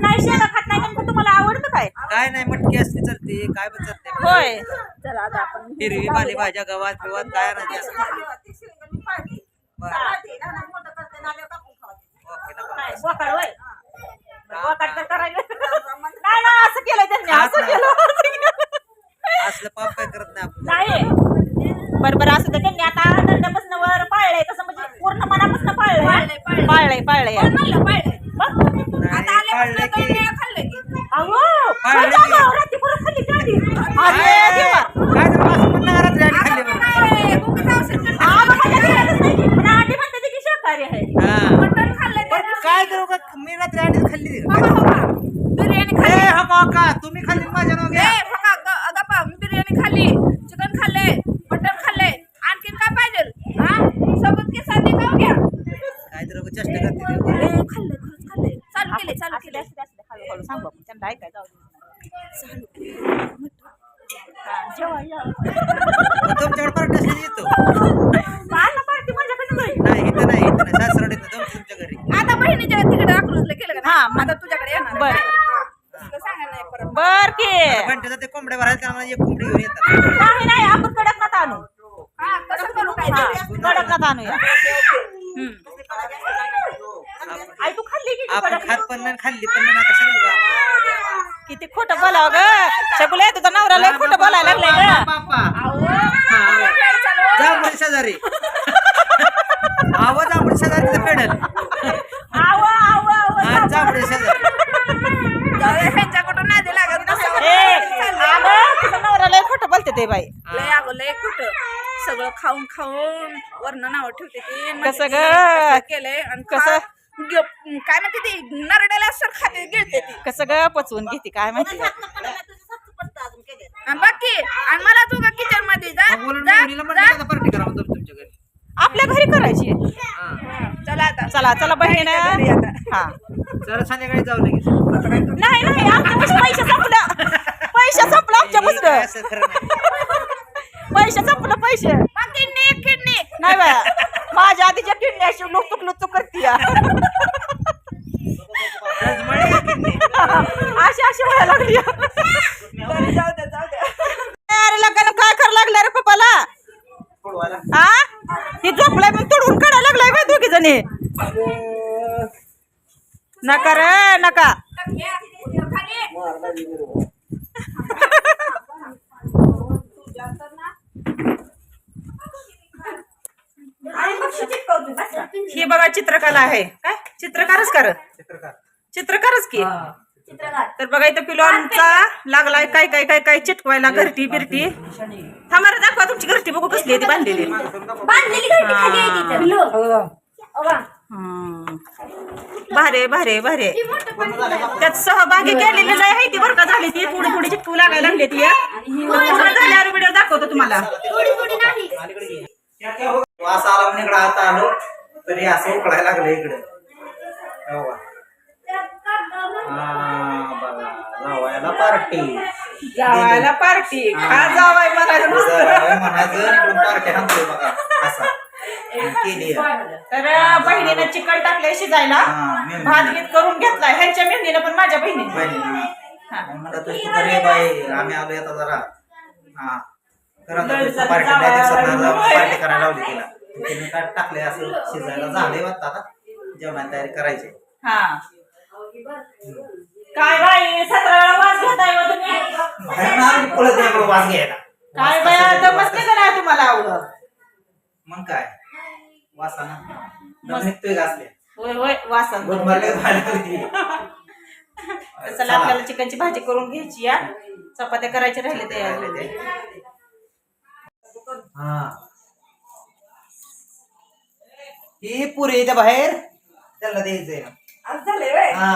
खात नाही शेंगा खात नाही नेमकं तुम्हाला आवडतं काय? काय नाही मटकी असली चालते काय पण चालते होय. चला आता आपण हिरवी पाली भाज्या गवात बिवात काय असं. काय, बोकाड होय? बोकाड तर करायला नाही ना असं केलं त्यांनी खात असं नाही. केलं. असं केलं. असलं पाप काय करत नाही आपण. नाही. बरं बरं असं तर त्यांनी आता नरड्यापासून वर पाळलंय तसं म्हणजे पूर्ण मनापासून पाळलंय पाळलंय पाळलंय. नाही, पाळलं की अहो पाळलंय काय की. जागा, रात्रीपर्यंत खाल्ली का आधी? अरे काय देवा. काय तर असं म्हणणं घरात राहिली खाल्ली म्हणून. हा, मग माझ्या घरातच नाही. पण आधी म्हणते ती की शाकाहारी आहे हा. पण काय करू का मी रात्री अंडी खाल्ली ती. ए, हो का, हो का तुम्ही खाल्ली माझ्या नाव घ्या बिर्याणी खाल्ली चिकन खाल्ले मटन खाल्ले आणखीन काय पाहिजे हा सोबत के साथ खाऊ घ्या काय तर उगाच चेष्टा करते ती. ए, खाल्ले खरंच खाल्ले चालू केले चालू असू दे, केले असू दे, असू दे. हळूहळू सांगू आपण. त्यांना ऐकायला जाऊ दे. जेवा, या. मग तुमच्याकडे पार्टी असली येतो आण ना पार्टी माझ्याकडे नाही. नाही इथं नाही इथं नाही सासरड येतं जाऊ तुमच्या घरी आता बहिणीच्या तिकडे अकलूजला केलं का हा, आता तुझ्याकडे येणार बरं. आहे. तुला सांगायला नाही परत बर की पण ते कोंबड्या भरायला त्याला एक कोंबडी घेऊन येतात नाही नाही आपण कडकनाथ आणू कसं करू काय कडकनाथ आणूया. आई तू खाल्ली की आपण? खात पण नाही खाल्ली पण नाही कशाला उगा? किती खोटं बोलाव ग? शकुले तुझा नवरा लय खोटं बोलायला लागलाय ग. हा. जांभूळ शेजारी. आवाज जांभूळ शेजारी फेडल. आव आव आव हा जांभूळ शेजारी. खोटं बोलते ते बाई. लय अगं लय कुठं सगळं खाऊन खाऊन वर्ण नाव ठेवते ती. कसं ग? केलंय आणि कसं? काय म्हणते ती? नरड्याला सर खाते गिळते ती. कसं ग? पचवून घेते काय माहिती? आणि बाकी आणि मला तू का किचनमध्ये जा मग बोलून जा, मेहुणीला म्हणलं जा. आता पार्टी करा म्हणतो तुमच्या घरी. आपल्या घरी करायची. हा. चला आता. चला चला घरी आता. हा. जरा संध्याकाळी जाऊ लगेच. नाही नाही आमच्या पैसे संपलं. पैसे संपलं आमच्या असं खरं नाही. पैसे संपलं पैसे. मग किडनी एक किडनी नाही बाया माझ्या आधीच्या किडनी अशी लुकतुक लुकतुक करते? अशी अशी व्हायला लागली. अरे लग्न काय कर लागलं रे पप्पाला? आ? ती झोपलाय मग तोडून काढायला लागलाय बाय दोघी जणी. नका रे नका. ही बघा चित्रकला आहे. काय? चित्रकारच कर चित्रकार. चित्रकारच की? तर बघा इथं पिलोनचा लागलाय काय काय काय काय चिटकवायला घरटी बिरटी. थांबा दाखवा तुमची घरटी बघू कसली आहे ती बांधलेली. बांधलेली घरटी खाली आहे तिथं. हम्म. भारे भारे भारे. त्यात सहभागी केलेली आहे ती बरं का झाली ती. थोडी थोडी चिटकू लागायला लागली ती झाल्यावर व्हिडिओ दाखवतो तुम्हाला. तरी असं उकळायला लागलं इकडे. हो? हा, जावायला पार्टी. जावायला पार्टी. खा जावाय म्हणायचं पार्टी बघा. असा. केली आहे. तर बहिणीनं चिकन टाकलंय शिजायला. हा. भात गीत करून घेतलाय. ह्यांच्या मेहंदीनं पण माझ्या बहिणीने. म्हणलं तू रे बाई. आम्ही आलो आता जरा. हा. करायला लावली तिला. काय टाकले असं शिजायला झाले वाटतं आता. जेवणाची तयारी करायची हा. काय बाई सतरा वेळा वाज घेताय हो तुम्ही? बाहेर ना आम्ही पळत यायला वास घ्यायला. काय नाही तुम्हाला आवडत मग काय? वासाना. दम निघतोय का होय होय वासन. चला आपल्याला चिकनची भाजी करून घ्यायची या चपात्या करायच्या राहिले ते हा. ही पुरी इथे बाहेर त्याला द्यायचंय. आज झालंय व्हय? हा.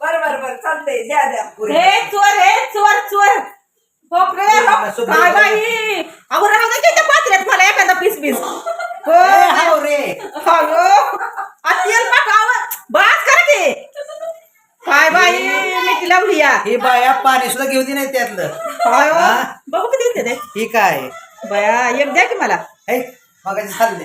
बरं बरं बरं चालतंय. द्या द्या पुरी. हे चोर हे चोर चोर. बापरे बाप. काय बाई. अहो राहू दे त्याच्या पात्र्यात मला एखादा पीस पीस. हो. ए, हाव रे. अयो अतियल पाकाव बास कर ते काय बाई मिठी लावली या. ही बाया पाणी सुद्धा घेऊ दे नाही त्यातलं. अयो हा? बघू किती येते ते. ही काय? बया एक द्या की मला. हे मगाची खाल्ले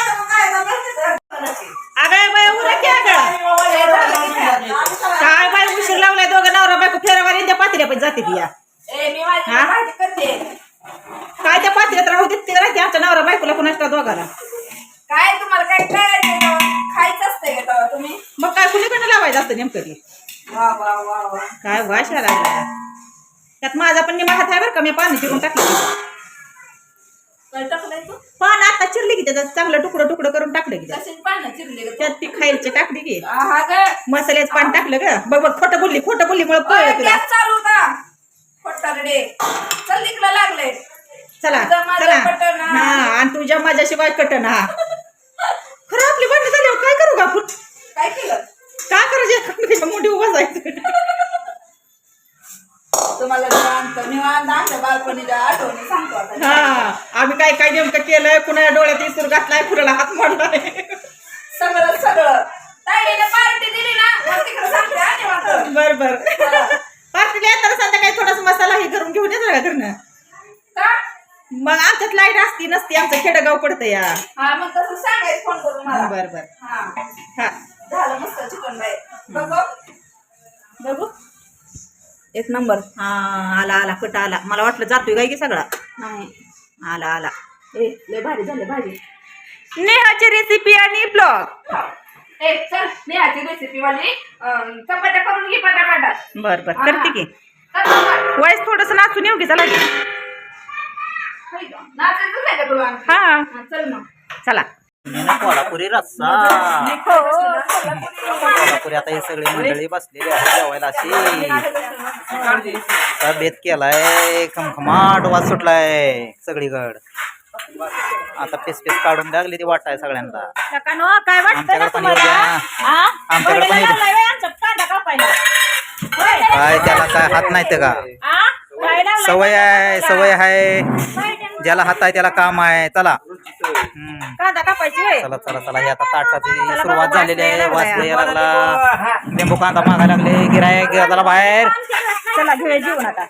काय वाशा लागला त्यात माझा पण निमा हात आहे बरं का मी पाणी चिरून टाकलं. काय तू? पान आता चिरली की त्याच्यात चांगलं तुकडं तुकडं करून टाकलं की त्यात. ती खायची टाकली की. मसाल्याचं पान टाकलं ग. बघ बघ खोटं बोलली खोटं बोलली मुळे कळलं तुला. चालू लागले. चला चला. हा. आणि तुझ्या माझ्याशिवाय कटन हा. खरं आपली भांडण झाल्यावर काय करू का आपण? काय केलं? काय करायचे? एखाद्याच्या मोठी उभं जायचं तुम्हाला बालपणीच्या आठवणी सांगतो आता. हा आम्ही काय काय नेमकं केलंय? कुणा डोळ्यात इसूर घातलाय? कुणाला हात मारलाय सगळं सगळं. पार्टी दिली ना? बर बर. पार्टीला येताना संध्याकाळी थोडासा मसाला हे करून घेऊन येतो का घरनं. मग आमच्यात लाइट असती नसती. आमचं खेडगाव पडतं या. हा मग तसं सांगायचं फोन करून बर बर. हा. हा. झालं मस्त चिकन बाय बघू बघू. एक नंबर. हा आला आला कट आला. मला वाटलं जातोय काय की सगळा? नाही. आला आला. ए लय भारी झाले भाजी नेहाची रेसिपी आणि ब्लॉग ए चल मी ह्याची रेसिपी वाली. अं, चपात्या करून घे पटापटा. बर बर. करते की. वयस थोडस नाचून येऊ की चला की. आहे का तुला? हा. हा, चल मग. चला. कोल्हापुरी रस्सा. कोल्हापुरी आता हे सगळी मंडळी बसलेली आहे जेवायला अशी. बेत केलाय खमखमाट वास सुटलाय सगळीकड. आता पीस पीस काढून लागली ती वाटाय सगळ्यांना. आमच्याकडे पण येऊ द्या. आमच्याकडे पण येऊ? काय त्याला काय हात नाही का? सवय आहे सवय आहे? ज्याला हात आहे त्याला काम आहे. चला. कांदा कापायची होय? चला चला चला हे आता ताटाची सुरुवात झालेली आहे यायला लागला. लिंबू कांदा मागायला लागले गिरायक चला बाहेर. चला घेऊया जेवण आता.